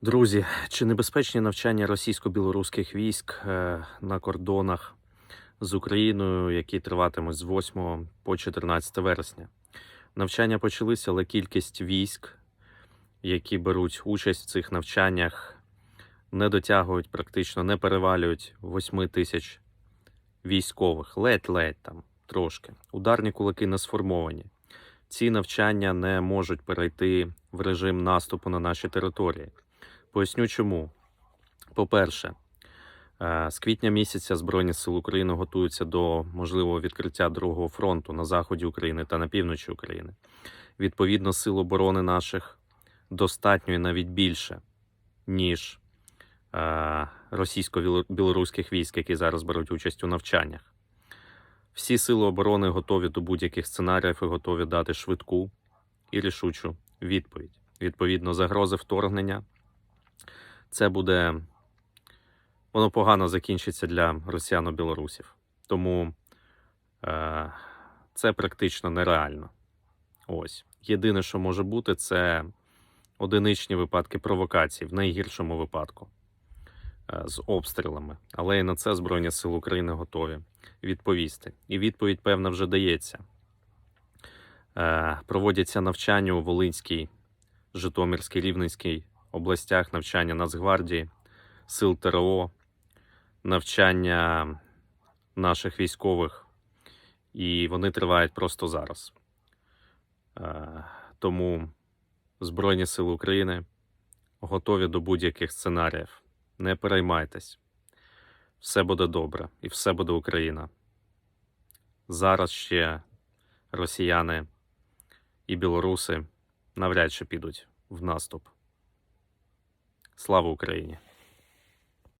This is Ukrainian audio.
Друзі, чи небезпечні навчання російсько-білоруських військ е, на кордонах з Україною, які триватимуть з 8 по 14 вересня? Навчання почалися, але кількість військ, які беруть участь в цих навчаннях, не дотягують практично, не перевалюють 8 тисяч військових. Ледь-ледь там трошки. Ударні кулаки не сформовані. Ці навчання не можуть перейти в режим наступу на наші території. Поясню чому. По-перше, е, з квітня місяця Збройні Сили України готуються до можливого відкриття другого фронту на заході України та на півночі України. Відповідно, сил оборони наших достатньо і навіть більше, ніж е, російсько-білоруських військ, які зараз беруть участь у навчаннях. Всі сили оборони готові до будь-яких сценаріїв і готові дати швидку і рішучу відповідь. Відповідно, загрози вторгнення це буде воно погано закінчиться для росіяно-білорусів. Тому е, це практично нереально. Ось. Єдине, що може бути, це одиничні випадки провокацій в найгіршому випадку е, з обстрілами. Але і на це Збройні Сили України готові відповісти. І відповідь, певна, вже дається. Е, проводяться навчання у Волинській, Житомирській, Рівненській областях навчання Нацгвардії, сил ТРО, навчання наших військових, і вони тривають просто зараз. Е, Тому Збройні Сили України готові до будь-яких сценаріїв. Не переймайтесь, все буде добре і все буде Україна. Зараз ще росіяни і білоруси навряд чи підуть в наступ. Слава Україні!